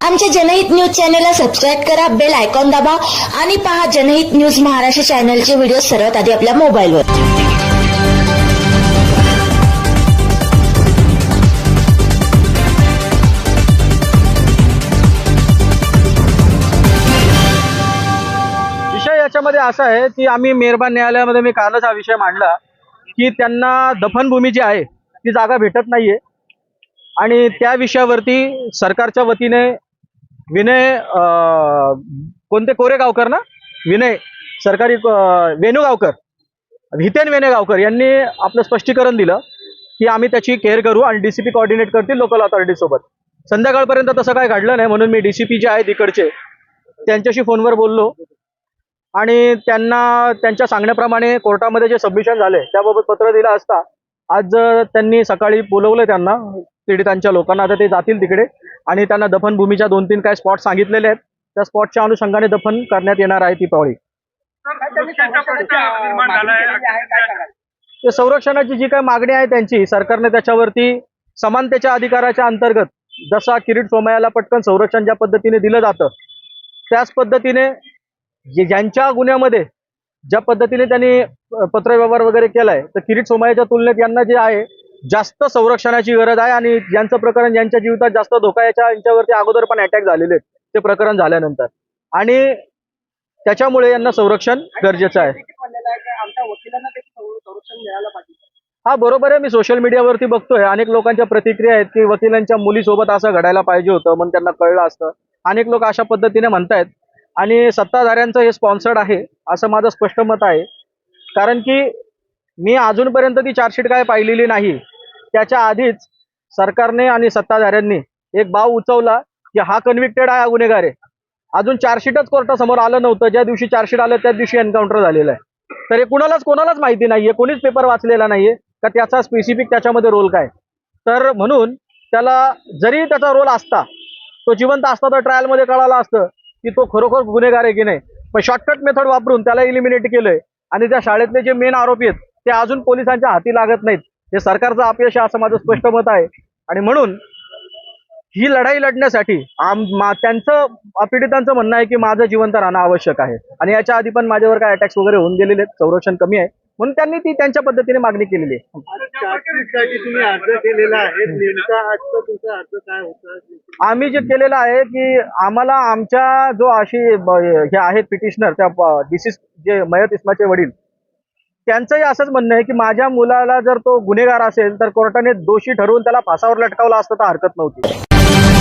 आमच्या जनहित न्यूज चॅनलला सबस्क्राईब करा बेल आयकॉन दाबा आणि पहा जनहित न्यूज महाराष्ट्र चॅनलचे व्हिडिओ सर्वात आधी आपल्या मोबाईलवर. विषय याच्यामध्ये असा आहे की आम्ही मेहरबान न्यायालयामध्ये मी कालच हा विषय मांडला की त्यांना दफनभूमी जी आहे ती जागा भेटत नाहीये. आणि त्या विषयावरती सरकारच्या वतीने विनय कोणते कोरेगावकर ना? विनय सरकारी वेणू वेणुगावकर हितेन वेणेगावकर यांनी आपलं स्पष्टीकरण दिलं की आम्ही त्याची केअर करू आणि डीसीपी कॉर्डिनेट करतील लोकल ऑथॉरिटी सोबत. संध्याकाळपर्यंत तसं काय घडलं नाही म्हणून मी डीसीपी जे आहेत इकडचे त्यांच्याशी फोनवर बोललो. आणि त्यांना त्यांच्या सांगण्याप्रमाणे कोर्टामध्ये जे सबमिशन झाले त्याबाबत पत्र दिलं असता. आज त्यांनी सकाळी बोलवलं त्यांना पीडितांच्या लोकांना. आता ते जातील तिकडे. आणि त्यांना दफनभूमीच्या दोन तीन काही स्पॉट सांगितलेले आहेत. त्या स्पॉटच्या अनुषंगाने दफन करण्यात येणार आहे ती पावळी ते संरक्षणाची जी काही मागणी आहे त्यांची सरकारने त्याच्यावरती समानतेच्या अधिकाराच्या अंतर्गत जसा किरीट सोमयाला पटकन संरक्षण ज्या पद्धतीने दिलं जातं त्याच पद्धतीने यांच्या ज्यांच्या गुन्ह्यामध्ये ज्या पद्धतीने त्यांनी पत्रव्यवहार वगैरे केलाय तर किरीट सोमयाच्या तुलनेत यांना जे आहे जास्त संरक्षणाची गरज आहे आणि ज्यांचं प्रकरण ज्यांच्या जीवितात जास्त धोका याच्या यांच्यावरती अगोदर पण अटॅक झालेले आहेत. ते प्रकरण झाल्यानंतर. आणि त्याच्यामुळे यांना संरक्षण गरजेचं आहे. हा बरोबर आहे. मी सोशल मीडियावरती बघतोय. अनेक लोकांच्या प्रतिक्रिया आहेत की वकिलांच्या मुलीसोबत असं घडायला पाहिजे होतं म्हणून त्यांना कळलं असतं. अनेक लोक अशा पद्धतीने म्हणतायत. आणि सत्ताधाऱ्यांचं हे स्पॉन्सर्ड आहे असं माझं स्पष्ट मत आहे. कारण की मी अजूनपर्यंत ती चार्जशीट काय पाहिलेली नाही. त्याच्या आधीच सरकारने आणि सत्ताधाऱ्यांनी एक बाव उचवला की हा कन्व्हिक्टेड आहे हा गुन्हेगार आहे. अजून चार्जशीटच कोर्टासमोर आलं नव्हतं. ज्या दिवशी चार्जशीट आलं त्या दिवशी एन्काउंटर झालेलं आहे. तर हे कुणालाच कोणालाच माहिती नाहीये. कोणीच पेपर वाचलेला नाहीये. का त्याचा स्पेसिफिक त्याच्यामध्ये रोल काय? तर म्हणून त्याला जरी त्याचा रोल असता तो जिवंत असता तर ट्रायलमध्ये कळालं असतं की तो खरोखर गुन्हेगार आहे की नाही. पण शॉर्टकट मेथड वापरून त्याला इलिमिनेट केलंय. आणि त्या शाळेतले जे मेन आरोपी आहेत ते अजून पोलिसांच्या हाती लागत नाहीत. हे सरकारचं अपयश आहे असं माझं स्पष्ट मत आहे. आणि म्हणून ही लढाई लढण्यासाठी आम त्यांचं पीडितांचं म्हणणं आहे की माझं जिवंत राहणं आवश्यक आहे. आणि याच्या आधी पण माझ्यावर काय अटॅक्स वगैरे होऊन गेलेले आहेत संरक्षण कमी आहे. म्हणून त्यांनी ती त्यांच्या पद्धतीने मागणी केलेली आहे. आम्ही जे केलेलं आहे की आम्हाला आमच्या जो अशी हे आहेत पिटिशनर त्या डिसिस जे मयत इस्माचे वडील त्यांचंही असंच म्हणणं आहे की माझ्या मुलाला जर तो गुन्हेगार असेल तर कोर्टाने दोषी ठरवून त्याला फासावर लटकावला असतं तर हरकत नव्हती.